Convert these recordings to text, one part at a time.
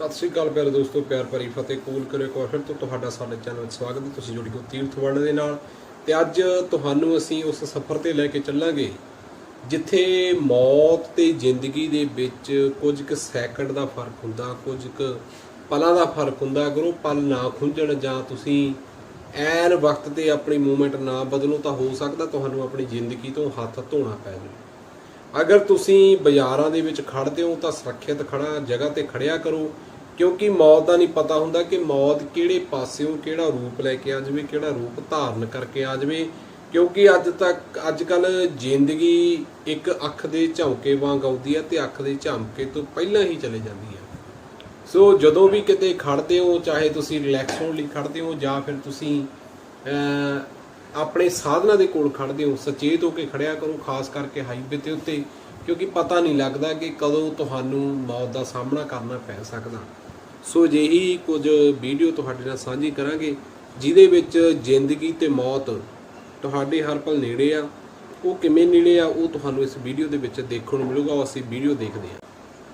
ਸਤਿ ਸ੍ਰੀ ਅਕਾਲ ਪਿਆਰੇ ਦੋਸਤੋ, ਪਿਆਰ ਭਰੀ ਫਤਿਹ ਕੂਲ ਕਰੇ ਕੋ ਫਿਰ ਤੋਂ ਤੁਹਾਡਾ ਸਾਡੇ ਚੈਨਲ ਵਿੱਚ ਸਵਾਗਤ ਹੈ। ਤੁਸੀਂ ਜੁੜੀ ਹੋ ਤੀਰਥ ਵਰਣ ਦੇ ਨਾਲ। ਤੇ ਅੱਜ ਤੁਹਾਨੂੰ ਅਸੀਂ ਉਸ ਸਫ਼ਰ ਤੇ ਲੈ ਕੇ ਚੱਲਾਂਗੇ, ਜਿੱਥੇ ਮੌਤ ਤੇ ਜ਼ਿੰਦਗੀ ਦੇ ਵਿੱਚ ਕੁਝ ਕੁ ਸੈਕਿੰਡ ਦਾ ਫ਼ਰਕ ਹੁੰਦਾ, ਕੁਝ ਕੁ ਪਲਾਂ ਦਾ ਫ਼ਰਕ ਹੁੰਦਾ। ਅਗਰ ਉਹ ਪਲ ਨਾ ਖੁੰਝਣ ਜਾਂ ਤੁਸੀਂ ਐਨ ਵਕਤ ਤੇ ਆਪਣੀ ਮੂਵਮੈਂਟ ਨਾ ਬਦਲੋ ਤਾਂ ਹੋ ਸਕਦਾ ਤੁਹਾਨੂੰ ਆਪਣੀ ਜ਼ਿੰਦਗੀ ਤੋਂ ਹੱਥ ਧੋਣਾ ਪੈ ਜਾਵੇ। ਅਗਰ ਤੁਸੀਂ ਬਾਜ਼ਾਰਾਂ ਦੇ ਵਿੱਚ ਖੜਦੇ ਹੋ ਤਾਂ ਸੁਰੱਖਿਅਤ ਖੜਾ ਜਗ੍ਹਾ ਤੇ ਖੜਿਆ ਕਰੋ, ਕਿਉਂਕਿ ਮੌਤ ਦਾ ਨਹੀਂ ਪਤਾ ਹੁੰਦਾ ਕਿ ਮੌਤ ਕਿਹੜੇ ਪਾਸਿਓਂ ਕਿਹੜਾ ਰੂਪ ਲੈ ਕੇ ਆ ਜਾਵੇ, ਕਿਹੜਾ ਰੂਪ ਧਾਰਨ ਕਰਕੇ ਆ ਜਾਵੇ, ਕਿਉਂਕਿ ਅੱਜ ਤੱਕ ਅੱਜ ਕੱਲ ਜ਼ਿੰਦਗੀ ਇੱਕ ਅੱਖ ਦੇ ਝਮਕੇ ਵਾਂਗ ਆਉਂਦੀ ਹੈ ਤੇ ਅੱਖ ਦੇ ਝਮਕੇ ਤੋਂ ਪਹਿਲਾਂ ਹੀ ਚਲੇ ਜਾਂਦੀ ਹੈ। ਸੋ ਜਦੋਂ ਵੀ ਕਿਤੇ ਖੜਦੇ ਹੋ, ਚਾਹੇ ਤੁਸੀਂ ਰਿਲੈਕਸ ਹੋਣ ਲਈ ਖੜਦੇ ਹੋ ਜਾਂ ਫਿਰ ਤੁਸੀਂ ਆਪਣੇ ਸਾਧਨਾ ਦੇ ਕੋਲ ਖੜਦੇ ਹੋ, ਸਚੇਤ ਹੋ ਕੇ ਖੜਿਆ ਕਰੋ, ਖਾਸ ਕਰਕੇ ਹਾਈਵੇ ਤੇ ਉੱਤੇ, ਕਿਉਂਕਿ ਪਤਾ ਨਹੀਂ ਲੱਗਦਾ ਕਿ ਕਦੋਂ ਤੁਹਾਨੂੰ ਮੌਤ ਦਾ ਸਾਹਮਣਾ ਕਰਨਾ ਪੈ ਸਕਦਾ। ਸੋ ਜਿਹੀ ਕੁਝ ਵੀਡੀਓ ਤੁਹਾਡੇ ਨਾਲ ਸਾਂਝੀ ਕਰਾਂਗੇ, ਜਿਹਦੇ ਵਿੱਚ ਜ਼ਿੰਦਗੀ ਤੇ ਮੌਤ ਤੁਹਾਡੇ ਹਰ ਪਲ ਨੇੜੇ ਆ, ਉਹ ਕਿਵੇਂ ਨੇੜੇ ਆ, ਉਹ ਤੁਹਾਨੂੰ ਇਸ ਵੀਡੀਓ ਦੇ ਵਿੱਚ ਦੇਖਣ ਨੂੰ ਮਿਲੂਗਾ, ਉਹ ਅਸੀਂ ਵੀਡੀਓ ਦੇਖਦੇ ਹਾਂ।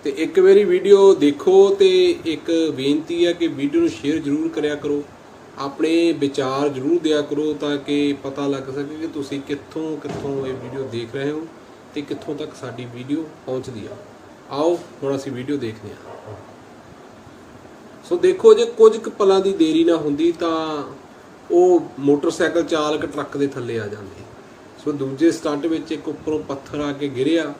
ਤੇ ਇੱਕ ਵਾਰੀ ਵੀਡੀਓ ਦੇਖੋ ਤੇ ਇੱਕ ਬੇਨਤੀ ਹੈ ਕਿ ਵੀਡੀਓ ਨੂੰ ਸ਼ੇਅਰ ਜ਼ਰੂਰ ਕਰਿਆ ਕਰੋ। ਆਪਣੇ ਵਿਚਾਰ ਜ਼ਰੂਰ ਦਿਆ ਕਰੋ ਤਾਂ ਕਿ ਪਤਾ ਲੱਗ ਸਕੇ ਕਿ ਤੁਸੀਂ ਕਿੱਥੋਂ ਕਿੱਥੋਂ ਇਹ ਵੀਡੀਓ ਦੇਖ ਰਹੇ ਹੋ ਤੇ ਕਿੱਥੋਂ ਤੱਕ ਸਾਡੀ ਵੀਡੀਓ ਪਹੁੰਚਦੀ ਆ। ਆਓ, ਹੁਣ ਅਸੀਂ ਵੀਡੀਓ ਦੇਖਦੇ ਹਾਂ। ਸੋ ਦੇਖੋ ਜੇ ਕੁਝ ਕੁ ਪਲਾਂ ਦੀ ਦੇਰੀ ਨਾ ਹੁੰਦੀ ਤਾਂ ਉਹ ਮੋਟਰਸਾਈਕਲ ਚਾਲਕ ਟਰੱਕ ਦੇ ਥੱਲੇ ਆ ਜਾਂਦੇ। ਸੋ ਦੂਜੇ ਸਟੰਟ ਵਿੱਚ ਇੱਕ ਉੱਪਰੋਂ ਪੱਥਰ ਆ ਕੇ ਗਿਰਿਆ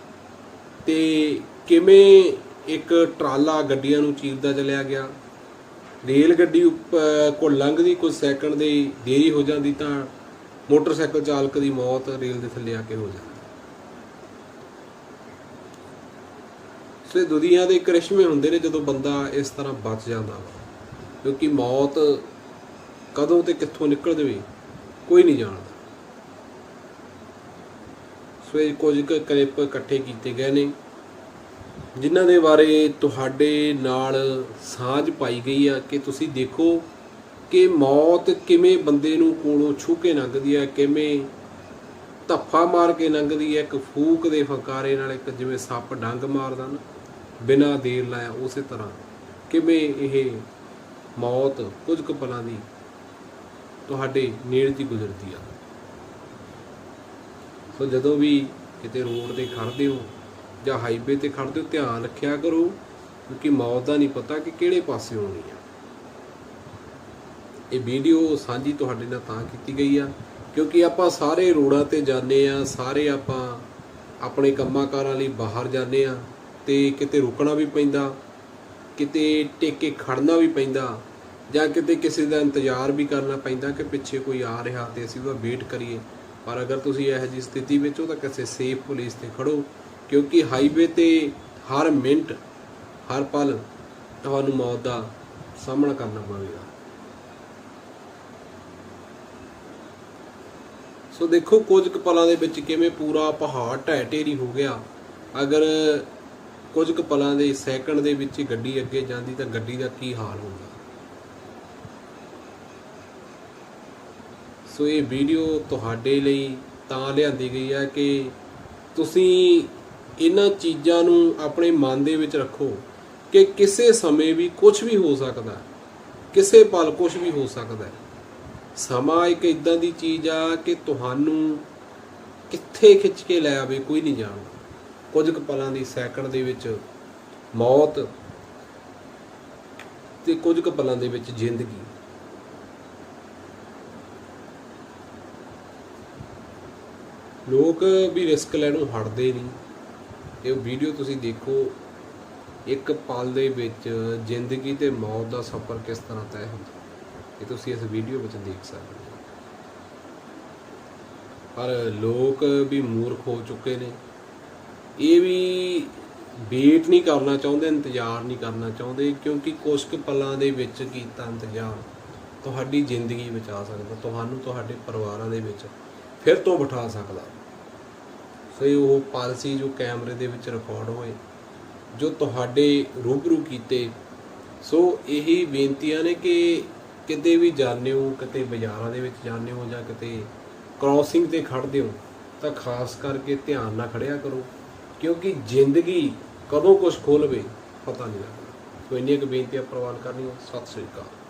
ਤੇ ਕਿਵੇਂ ਇੱਕ ਟਰਾਲਾ ਗੱਡੀਆਂ ਨੂੰ ਚੀਰਦਾ ਚਲਿਆ ਗਿਆ। ਰੇਲ ਗੱਡੀ ਉੱਪ- ਕੋਲ ਲੰਘਦੀ, ਕੁਝ ਸੈਕਿੰਡ ਦੀ ਦੇਰੀ ਹੋ ਜਾਂਦੀ ਤਾਂ ਮੋਟਰਸਾਈਕਲ ਚਾਲਕ ਦੀ ਮੌਤ ਰੇਲ ਦੇ ਥੱਲੇ ਆ ਕੇ ਹੋ ਜਾਂਦੀ। ਸੋ ਦੁਨੀਆ ਦੇ ਕਰਿਸ਼ਮੇ ਹੁੰਦੇ ਨੇ ਜਦੋਂ ਬੰਦਾ ਇਸ ਤਰ੍ਹਾਂ ਬਚ ਜਾਂਦਾ ਵਾ, ਕਿਉਂਕਿ ਮੌਤ ਕਦੋਂ ਤੇ ਕਿੱਥੋਂ ਨਿਕਲ ਜਾਵੇ ਕੋਈ ਨਹੀਂ ਜਾਣਦਾ। ਸੋ ਇਹ ਕੁਝ ਕੁ ਕਲਿੱਪ ਇਕੱਠੇ ਕੀਤੇ ਗਏ ਨੇ ਜਿਨ੍ਹਾਂ ਦੇ ਬਾਰੇ ਤੁਹਾਡੇ ਨਾਲ ਸਾਂਝ ਪਾਈ ਗਈ ਆ ਕਿ ਤੁਸੀਂ ਦੇਖੋ ਕਿ ਮੌਤ ਕਿਵੇਂ ਬੰਦੇ ਨੂੰ ਕੋਲੋਂ ਛੂ ਕੇ ਲੰਘਦੀ ਹੈ ਕਿਵੇਂ ਧੱਫਾ ਮਾਰ ਕੇ ਲੰਘਦੀ ਹੈ ਇੱਕ ਫੂਕ ਦੇ ਫੰਕਾਰੇ ਨਾਲ ਇੱਕ ਜਿਵੇਂ ਸੱਪ ਡੰਗ ਮਾਰਦਾ ਨਾ, ਬਿਨਾਂ ਦੇਰ ਲਾਇਆ ਉਸੇ ਤਰ੍ਹਾਂ। ਕਿਵੇਂ ਇਹ ਮੌਤ ਕੁਝ ਕੁ ਪਲਾਂ ਦੀ ਤੁਹਾਡੇ ਨੇੜੇ ਦੀ ਗੁਜ਼ਰਦੀ ਆ। ਸੋ ਜਦੋਂ ਵੀ ਕਿਤੇ ਰੋਡ ਤੇ ਖੜਦੇ ਹੋ ਜਾਂ ਹਾਈਵੇ ਤੇ ਖੜਦੇ ਹੋ ਧਿਆਨ ਰੱਖਿਆ ਕਰੋ ਕਿਉਂਕਿ ਮੌਤ ਦਾ ਨਹੀਂ ਪਤਾ ਕਿ ਕਿਹੜੇ ਪਾਸੇ ਹੋਣੀ ਆ। ਇਹ ਵੀਡੀਓ ਸਾਂਝੀ ਤੁਹਾਡੇ ਨਾਲ ਤਾਂ ਕੀਤੀ ਗਈ ਆ, ਕਿਉਂਕਿ ਆਪਾਂ ਸਾਰੇ ਰੋਡਾਂ ਤੇ ਜਾਂਦੇ ਆ, ਸਾਰੇ ਆਪਾਂ ਆਪਣੇ ਕੰਮਾਂ-ਕਾਰਾਂ ਲਈ ਬਾਹਰ ਜਾਂਦੇ ਆ ਤੇ ਕਿਤੇ ਰੁਕਣਾ ਵੀ ਪੈਂਦਾ, ਕਿਤੇ ਟੇਕੇ ਖੜਨਾ ਵੀ ਪੈਂਦਾ ਜਾਂ ਕਿਤੇ ਕਿਸੇ ਦਾ ਇੰਤਜ਼ਾਰ ਵੀ ਕਰਨਾ ਪੈਂਦਾ ਕਿ ਪਿੱਛੇ ਕੋਈ ਆ ਰਿਹਾ ਤੇ ਅਸੀਂ ਉਹਦਾ ਵੇਟ ਕਰੀਏ। ਪਰ ਅਗਰ ਤੁਸੀਂ ਇਹੋ ਜਿਹੀ ਸਥਿਤੀ ਵਿੱਚ ਹੋ ਤਾਂ ਕਿਸੇ ਸੇਫ ਪੁਲਿਸ ਤੇ ਖੜੋ ਕਿਉਂਕਿ ਹਾਈਵੇ ਤੇ ਹਰ ਮਿੰਟ, ਹਰ ਪਲ ਤੁਹਾਨੂੰ ਮੌਤ ਦਾ ਸਾਹਮਣਾ ਕਰਨਾ ਪਵੇਗਾ। ਸੋ ਦੇਖੋ ਕੁਝ ਕੁ ਪਲਾਂ ਦੇ ਵਿੱਚ ਕਿਵੇਂ ਪੂਰਾ ਪਹਾੜ ਢਹਿ ਢੇਰੀ ਹੋ ਗਿਆ। ਅਗਰ ਕੁਝ ਕੁ ਪਲਾਂ ਦੇ ਸੈਕਿੰਡ ਦੇ ਵਿੱਚ ਗੱਡੀ ਅੱਗੇ ਜਾਂਦੀ ਤਾਂ ਗੱਡੀ ਦਾ ਕੀ ਹਾਲ ਹੁੰਦਾ? ਸੋ ਇਹ ਵੀਡੀਓ ਤੁਹਾਡੇ ਲਈ ਤਾਂ ਲਿਆਂਦੀ ਗਈ ਹੈ ਕਿ ਤੁਸੀਂ ਇਹਨਾਂ ਚੀਜ਼ਾਂ ਨੂੰ ਆਪਣੇ ਮਨ ਦੇ ਵਿੱਚ ਰੱਖੋ ਕਿ ਕਿਸੇ ਸਮੇਂ ਵੀ ਕੁਝ ਵੀ ਹੋ ਸਕਦਾ ਕਿਸੇ ਪਲ ਕੁਝ ਵੀ ਹੋ ਸਕਦਾ ਸਮਾਂ ਇੱਕ ਇਦਾਂ ਦੀ ਚੀਜ਼ ਆ ਕਿ ਤੁਹਾਨੂੰ ਕਿੱਥੇ ਖਿੱਚ ਕੇ ਲੈ ਆਵੇ ਕੋਈ ਨਹੀਂ ਜਾਣਦਾ। ਕੁਝ ਕੁ ਪਲਾਂ ਦੀ ਸੈਕਿੰਡ ਦੇ ਵਿੱਚ ਮੌਤ ਤੇ ਕੁਝ ਕੁ ਪਲਾਂ ਦੇ ਵਿੱਚ ਜ਼ਿੰਦਗੀ। ਲੋਕ ਵੀ ਰਿਸਕ ਲੈਣੋਂ ਹਟਦੇ ਨਹੀਂ। ਇਹ ਵੀਡੀਓ ਤੁਸੀਂ ਦੇਖੋ, ਇੱਕ ਪਲ ਦੇ ਵਿੱਚ ਜ਼ਿੰਦਗੀ ਤੇ ਮੌਤ ਦਾ ਸਫ਼ਰ ਕਿਸ ਤਰ੍ਹਾਂ ਤੈਅ ਹੁੰਦਾ? ਇਹ ਤੁਸੀਂ ਇਸ ਵੀਡੀਓ ਵਿੱਚ ਦੇਖ ਸਕਦੇ ਹੋ। ਪਰ ਲੋਕ ਵੀ ਮੂਰਖ ਹੋ ਚੁੱਕੇ ਨੇ। ਇਹ ਵੀ ਵੇਟ ਨਹੀਂ ਕਰਨਾ ਚਾਹੁੰਦੇ, ਇੰਤਜ਼ਾਰ ਨਹੀਂ ਕਰਨਾ ਚਾਹੁੰਦੇ, ਕਿਉਂਕਿ ਕੁਝ ਕੁ ਪਲਾਂ ਦੇ ਵਿੱਚ ਕੀਤਾ ਇੰਤਜ਼ਾਰ ਤੁਹਾਡੀ ਜ਼ਿੰਦਗੀ ਬਚਾ ਸਕਦਾ, ਤੁਹਾਨੂੰ, ਤੁਹਾਡੇ ਪਰਿਵਾਰਾਂ ਦੇ ਵਿੱਚ ਫਿਰ ਤੋਂ ਬਿਠਾ ਸਕਦਾ। ਸੋ ਉਹ ਪਲ ਜੋ ਕੈਮਰੇ ਦੇ ਵਿੱਚ ਰਿਕਾਰਡ ਹੋਏ, ਜੋ ਤੁਹਾਡੇ ਰੂਬਰੂ ਕੀਤੇ। ਸੋ ਇਹੀ ਬੇਨਤੀਆਂ ਨੇ ਕਿ ਕਿਤੇ ਵੀ ਜਾਂਦੇ ਹੋ, ਕਿਤੇ ਬਾਜ਼ਾਰਾਂ ਦੇ ਵਿੱਚ ਜਾਂਦੇ ਹੋ ਜਾਂ ਕਿਤੇ ਕ੍ਰਾਸਿੰਗ ਤੇ ਖੜਦੇ ਹੋ, ਤਾਂ ਖਾਸ ਕਰਕੇ ਧਿਆਨ ਨਾਲ ਖੜਿਆ ਕਰੋ। ਕਿਉਂਕਿ ਜ਼ਿੰਦਗੀ ਕਦੋਂ ਕੁਝ ਖੋਲਵੇ ਪਤਾ ਨਹੀਂ ਲੱਗਦਾ। ਸੋ ਇੰਨੀਆਂ ਕੁ ਬੇਨਤੀਆਂ ਪ੍ਰਵਾਨ ਕਰਨੀਆਂ। ਸਤਿ ਸ੍ਰੀ ਅਕਾਲ।